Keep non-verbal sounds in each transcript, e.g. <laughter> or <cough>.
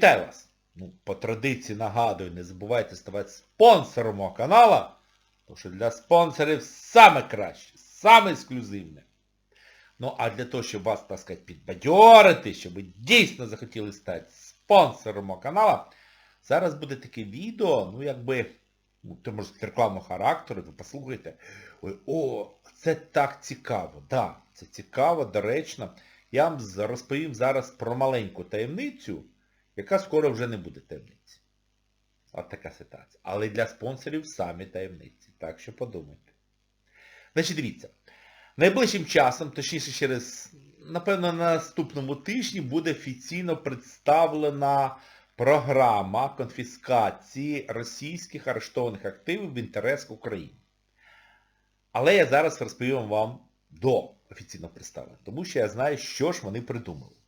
Вітаю вас! Ну, по традиції нагадую, не забувайте ставати спонсором мого канала, тому що для спонсорів саме краще, саме ексклюзивне. Ну, а для того, щоб вас, так сказати, підбадьорити, щоб ви дійсно захотіли стати спонсором мого канала, зараз буде таке відео, ну, якби, ну, то може рекламного характеру, ви послухайте. Ой, о, це так цікаво, да, це цікаво, доречно. Я вам розповім зараз про маленьку таємницю, яка скоро вже не буде таємниці. От така ситуація. Але для спонсорів самі таємниці. Так що подумайте. Значить, дивіться. Найближчим часом, точніше через, напевно, на наступному тижні буде офіційно представлена програма конфіскації російських арештованих активів в інтересах України. Але я зараз розповім вам до офіційного представлення, тому що я знаю, що ж вони придумали.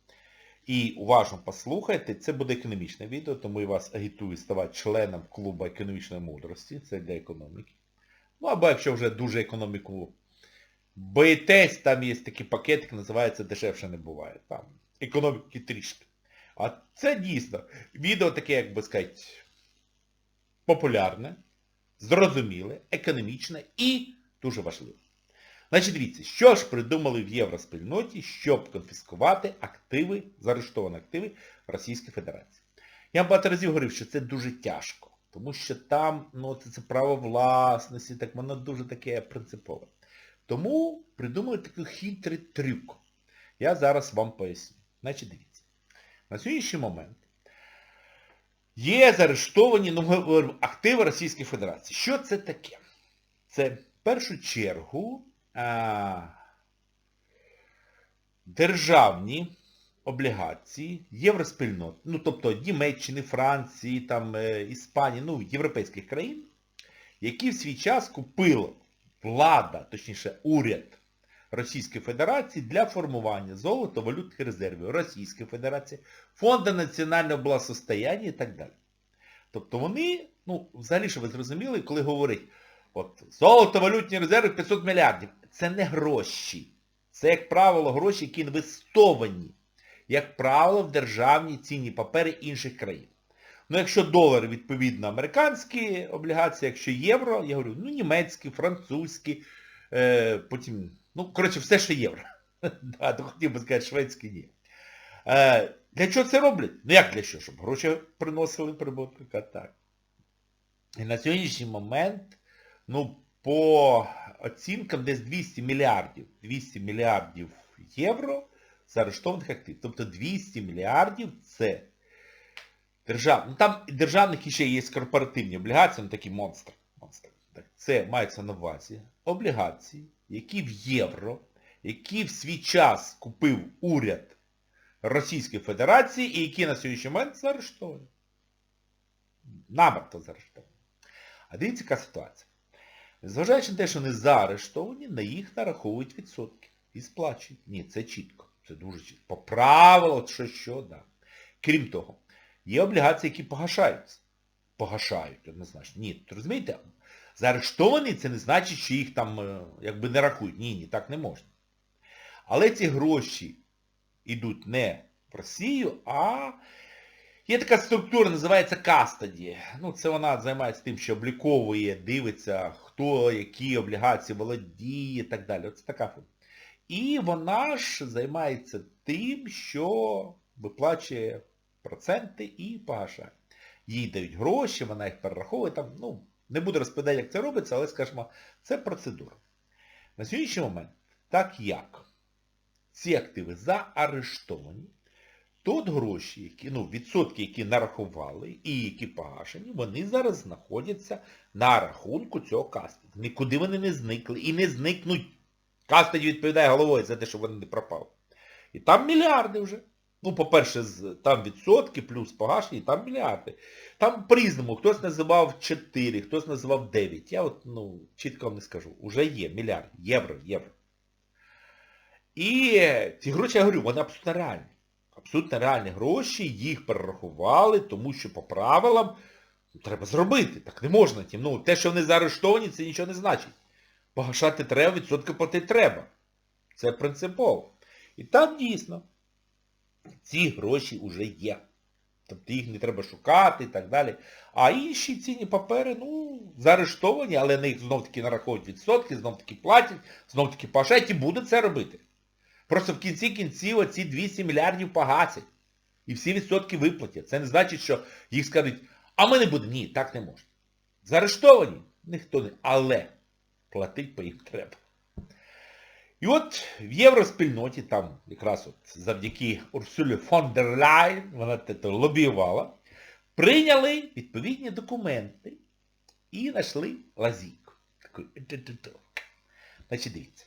І уважно послухайте, це буде економічне відео, тому я вас агітую ставати членом клубу економічної мудрості, це для економіки. Ну або якщо вже дуже економіку боїтесь, там є такий пакетик, називається Дешевше не буває. Там економіки трішки. А це дійсно відео таке, як би сказати, популярне, зрозуміле, економічне і дуже важливе. Значить, дивіться, що ж придумали в євроспільноті, щоб конфіскувати активи, заарештовані активи Російської Федерації. Я багато разів говорив, що це дуже тяжко, тому що там ну, це, це право власності, так воно дуже таке принципове. Тому придумали такий хитрий трюк. Я зараз вам поясню. Значить, дивіться. На сьогоднішній момент є заарештовані ну, активи Російської Федерації. Що це таке? Це в першу чергу державні облігації євроспільнот, ну тобто Німеччини, Франції, там, е, Іспанії, ну, європейських країн, які в свій час купила влада, точніше уряд Російської Федерації для формування золото-валютних резервів Російської Федерації, Фонду національного благосостояння і так далі. Тобто вони, ну, взагалі, що ви зрозуміли, коли говорять, от золото-валютні резерви 500 мільярдів, це не гроші. Це, як правило, гроші, які інвестовані, як правило, в державні цінні папери інших країн. Ну, якщо долар, відповідно, американські облігації, якщо євро, я говорю, ну, німецькі, французькі, е, потім, ну, коротше, все, що євро. <laughs> да, то хотів би сказати, шведські ні. Е, для чого це роблять? Ну як для чого? Щоб гроші приносили прибуток, а так. І на сьогоднішній момент, ну, по оцінкам десь 200 мільярдів, 200 мільярдів євро заарештованих активів. Тобто 200 мільярдів це держав... ну, там державних ще є корпоративні облігації, ну такі монстри. монстри. Так, це мається на увазі облігації, які в євро, які в свій час купив уряд Російської Федерації і які на сьогоднішній момент заарештовані. Набагато заарештовані. А дивіться, яка ситуація. Зважаючи на те, що вони заарештовані, на їх нараховують відсотки. І сплачують. Ні, це чітко. Це дуже чітко. По правилу, що що, да. Крім того, є облігації, які погашаються. Погашають, однозначно. Ні, розумієте, заарештовані це не значить, що їх там е, якби не рахують. Ні, ні, так не можна. Але ці гроші йдуть не в Росію, а є така структура, називається кастаді. Ну, це вона займається тим, що обліковує, дивиться, хто які облігації володіє і так далі. Оце така функція. І вона ж займається тим, що виплачує проценти і погашає. Їй дають гроші, вона їх перераховує. Там, ну, не буду розповідати, як це робиться, але, скажімо, це процедура. На сьогоднішній момент, так як ці активи заарештовані, то от гроші, які, ну, відсотки, які нарахували і які погашені, вони зараз знаходяться на рахунку цього кастингу. Нікуди вони не зникли і не зникнуть. Кастинг відповідає головою за те, що вони не пропали. І там мільярди вже. Ну, по-перше, там відсотки плюс погашені, там мільярди. Там по-різному. Хтось називав 4, хтось називав 9. Я от, ну, чітко вам не скажу. Уже є мільярд. Євро, євро. І ці гроші, я говорю, вони абсолютно реальні. Абсолютно реальні гроші, їх перерахували, тому що по правилам треба зробити. Так не можна. Тім. Ну, те, що вони заарештовані, це нічого не значить. Погашати треба, відсотки платити треба. Це принципово. І там дійсно ці гроші вже є. тобто їх не треба шукати і так далі. А інші цінні папери, ну, заарештовані, але на їх знов-таки нараховують відсотки, знов-таки платять, знов-таки пашать і будуть це робити. Просто в кінці кінців оці 200 мільярдів погасять. І всі відсотки виплатять. Це не значить, що їх скажуть, а ми не будемо. Ні, так не можна. Заарештовані? Ніхто не. Але платить по їм треба. І от в євроспільноті, там якраз от завдяки Урсулі фон дер Ляйн, вона це лобіювала, прийняли відповідні документи і знайшли лазійку. Таку. Значить, дивіться.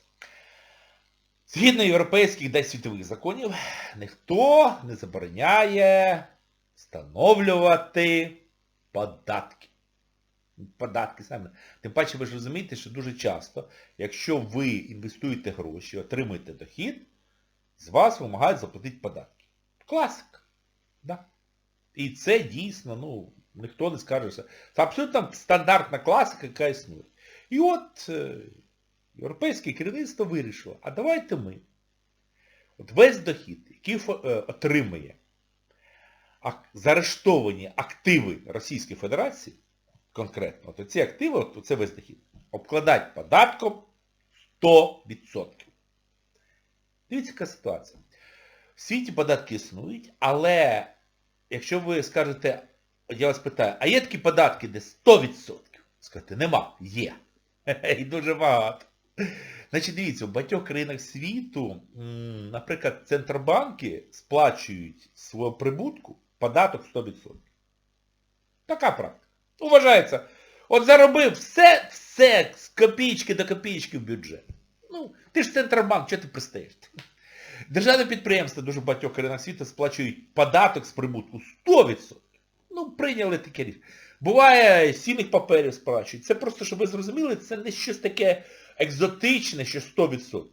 Згідно європейських та світових законів, ніхто не забороняє встановлювати податки. Податки саме. Тим паче ви ж розумієте, що дуже часто, якщо ви інвестуєте гроші, отримуєте дохід, з вас вимагають заплатити податки. Класика. Да. І це дійсно, ну, ніхто не скаже, це абсолютно стандартна класика, яка існує. І от е, європейське керівництво вирішило, а давайте ми от весь дохід, який е, отримує заарештовані активи Російської Федерації, конкретно, то ці активи, от це весь дохід, обкладать податком 100%. Дивіться, яка ситуація. В світі податки існують, але якщо ви скажете, я вас питаю, а є такі податки, де 100%? Скажете, нема. Є. <laughs> І дуже багато. Значить, дивіться, в багатьох країнах світу, наприклад, центробанки сплачують свого прибутку податок 100%. Така практика. Вважається, от заробив все, все, з копійки до копійки в бюджет. Ну, ти ж Центробанк, чого ти пристаєш? Державне підприємство дуже багатьох країнах світу сплачують податок з прибутку 100%. Ну, прийняли таке рішення. Буває, сіних паперів сплачують. Це просто, щоб ви зрозуміли, це не щось таке екзотичне, що 100%.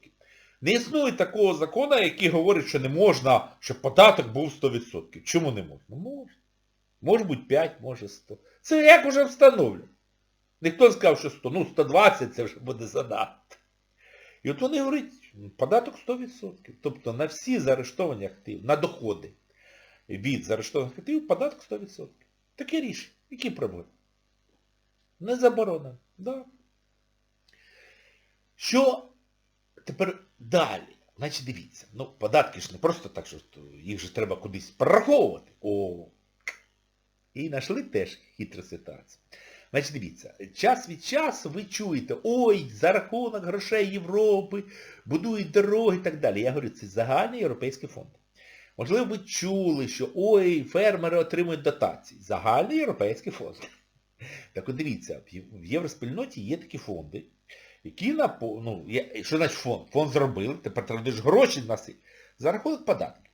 Не існує такого закону, який говорить, що не можна, щоб податок був 100%. Чому не можна? Можна. Може бути 5, може 100. Це як вже встановлено. Ніхто не сказав, що 100. Ну, 120 це вже буде занадто. І от вони говорять, податок 100%. Тобто на всі заарештовані активи, на доходи від заарештованих активів податок 100%. Таке рішення. Які проблеми? Не заборонено. Да. Що тепер далі? Значить, дивіться. Ну, податки ж не просто так, що їх же треба кудись прораховувати. О. І знайшли теж хитру ситуацію. Значить, дивіться, час від часу ви чуєте, ой, за рахунок грошей Європи, будують дороги і так далі. Я говорю, це загальний європейський фонд. Можливо, ви чули, що ой, фермери отримують дотації. Загальний європейський фонд. Так от дивіться, в євроспільноті є такі фонди, які на ну, що значить фонд? Фонд зробили, тепер треба ж гроші носити за рахунок податків.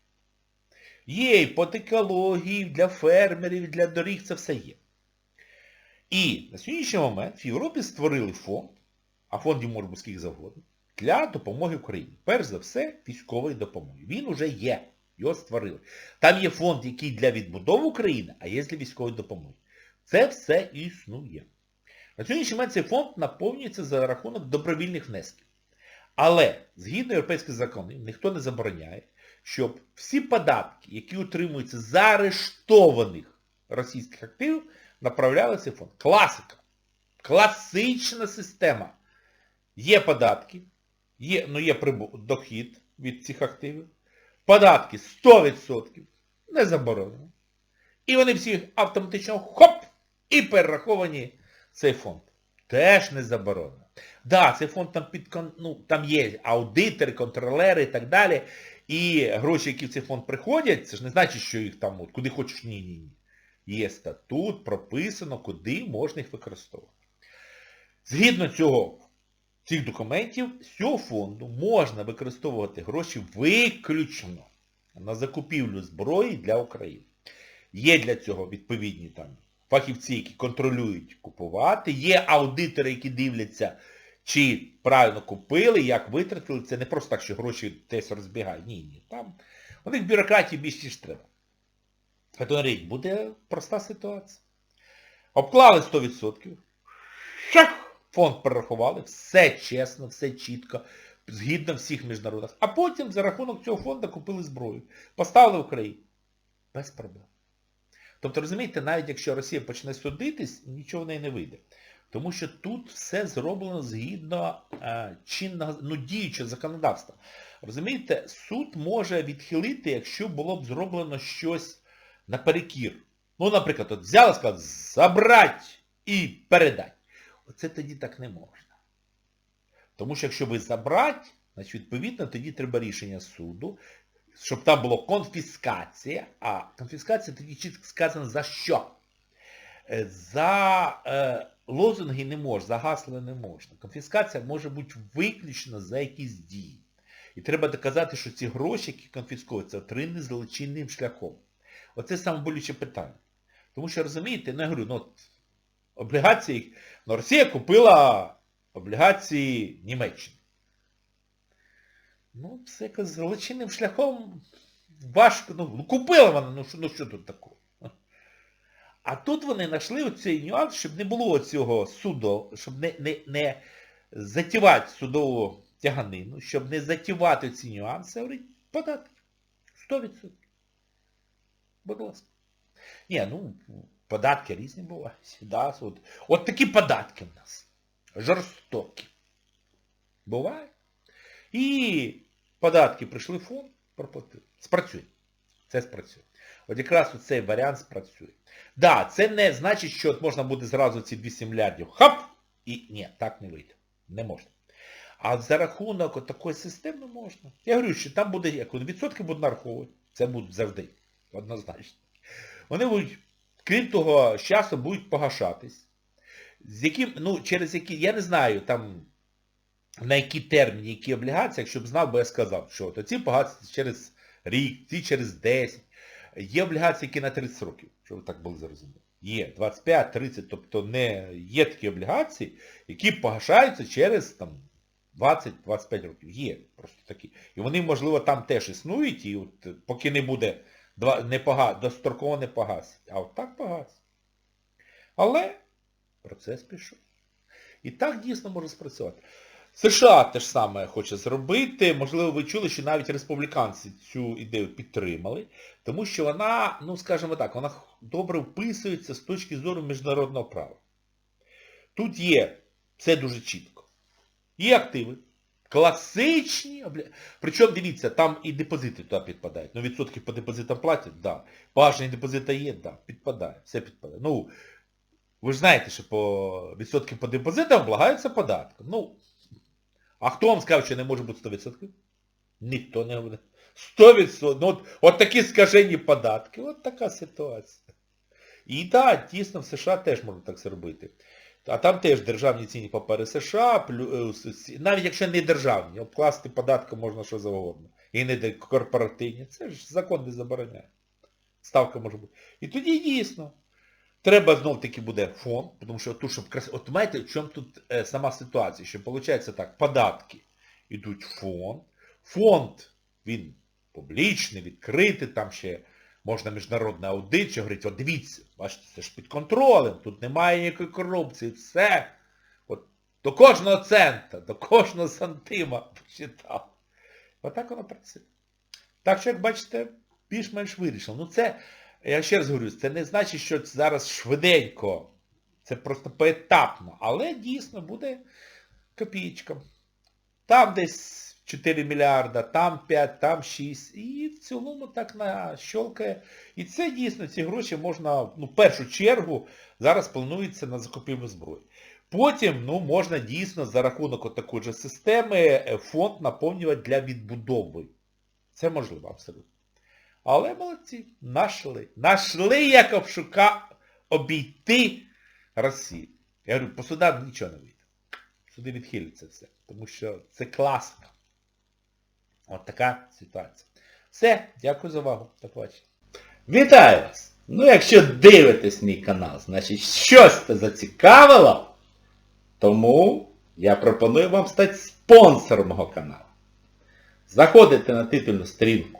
Є і по екології, для фермерів, для доріг, це все є. І на сьогоднішній момент в Європі створили фонд, а фондів може бути скільки завгодно, для допомоги Україні. Перш за все, військової допомоги. Він уже є. Його створили. Там є фонд, який для відбудови України, а є для військової допомоги. Це все існує. На сьогоднішній момент цей фонд наповнюється за рахунок добровільних внесків. Але, згідно європейських законів, ніхто не забороняє, щоб всі податки, які утримуються з заарештованих російських активів, направляли в фонд. Класика. Класична система. Є податки, є, ну є дохід від цих активів. Податки 100% не заборонено. І вони всі автоматично хоп! І перераховані цей фонд. Теж не заборонено. Да, цей фонд там під ну, там є аудитори, контролери і так далі. І гроші, які в цей фонд приходять, це ж не значить, що їх там от, куди хочеш, ні, ні, ні. Є статут, прописано, куди можна їх використовувати. Згідно цього, цих документів, з цього фонду можна використовувати гроші виключно на закупівлю зброї для України. Є для цього відповідні там фахівці, які контролюють купувати, є аудитори, які дивляться, чи правильно купили, як витратили. Це не просто так, що гроші десь розбігають. Ні, ні. Там у них бюрократії більше, ніж треба. Говорить, буде проста ситуація. Обклали 100%. Шах! Фонд перерахували, все чесно, все чітко, згідно всіх міжнародних. А потім за рахунок цього фонду купили зброю. Поставили в Україні. Без проблем. Тобто, розумієте, навіть якщо Росія почне судитись, нічого в неї не вийде. Тому що тут все зроблено згідно е, чинного, ну, діючого законодавства. Розумієте, суд може відхилити, якщо було б зроблено щось наперекір. Ну, наприклад, от взяла, сказала, забрать і передать. Оце тоді так не можна. Тому що якщо ви забрать, значить відповідно тоді треба рішення суду, щоб там було конфіскація, а конфіскація тоді чітко сказано за що. Е, За е, лозунги не можна, за гасла не можна. Конфіскація може бути виключно за якісь дії. І треба доказати, що ці гроші, які конфісковуються, отримані злочинним шляхом. Оце саме болюче питання. Тому що, розумієте, ну я говорю, ну от, облігації, ну Росія купила облігації Німеччини. Ну, це якось злочинним шляхом важко, ну, купила вона, ну що, ну що тут такого? А тут вони знайшли оцей нюанс, щоб не було цього суду, щоб не, не, не затівати судову тяганину, щоб не затівати ці нюанси, говорить, податки. 100%. Будь ласка. Ні, ну, податки різні бувають. Да, от, от такі податки в нас. Жорстокі. Буває. І податки прийшли в фонд, проплатили. Спрацює. Це спрацює. От якраз цей варіант спрацює. Да, це не значить, що от можна буде зразу ці 200 мільярдів хап, і ні, так не вийде. Не можна. А за рахунок от такої системи можна. Я говорю, що там буде, як відсотки будуть нараховувати. Це будуть завжди. Однозначно. Вони будуть, крім того, з часом будуть погашатись. З яким, ну, через які, я не знаю, там, на які терміни, які облігації, якщо б знав, би я сказав, що от ці погасяться через рік, ці через 10. Є облігації, які на 30 років, щоб так були зрозуміли. Є 25-30, тобто не є такі облігації, які погашаються через там, 20-25 років. Є просто такі. І вони, можливо, там теж існують, і от, поки не буде не пога, достроково не погасять. А от так погасять. Але процес пішов. І так дійсно може спрацювати. США те ж саме хоче зробити. Можливо, ви чули, що навіть республіканці цю ідею підтримали, тому що вона, ну скажімо так, вона добре вписується з точки зору міжнародного права. Тут є, це дуже чітко, є активи, класичні, причому дивіться, там і депозити туди підпадають. Ну, відсотки по депозитам платять. Да. Погашення депозита є, да. підпадає, все підпадає. Ну, ви ж знаєте, що по відсотки по депозитам облагаються податком. Ну, а хто вам сказав, що не може бути 100%? Ніхто не говорить. 100%. Ну, от, от такі скажені податки. От така ситуація. І так, да, дійсно в США теж можна так зробити. А там теж державні цінні папери США, навіть якщо не державні, обкласти податки можна що завгодно. І не корпоративні. Це ж закон не забороняє. Ставка може бути. І тоді дійсно. Треба знов-таки буде фонд, тому що тут, щоб крас... От знаєте, в чому тут е, сама ситуація? Що виходить так, податки йдуть в фонд. Фонд, він публічний, відкритий, там ще можна міжнародний аудит, що говорить, от дивіться, бачите, це ж під контролем, тут немає ніякої корупції, все. От До кожного цента, до кожного сантима почитав. Отак воно працює. Так що, як бачите, більш-менш вирішено. Ну це... Я ще раз говорю, це не значить, що це зараз швиденько. Це просто поетапно. Але дійсно буде копійка. Там десь 4 мільярда, там 5, там 6. І в цілому так нащолкає. І це дійсно, ці гроші можна, ну, в першу чергу, зараз планується на закупівлю зброї. Потім, ну, можна дійсно за рахунок такої ж системи фонд наповнювати для відбудови. Це можливо, абсолютно. Але молодці, нашли. Нашли, як обшука обійти Росію. Я говорю, по судам нічого не вийде. Суди відхиляться все. Тому що це класика. От така ситуація. Все, дякую за увагу. До побачення. Вітаю вас! Ну, якщо дивитесь мій канал, значить щось це зацікавило, тому я пропоную вам стати спонсором мого каналу. Заходите на титульну сторінку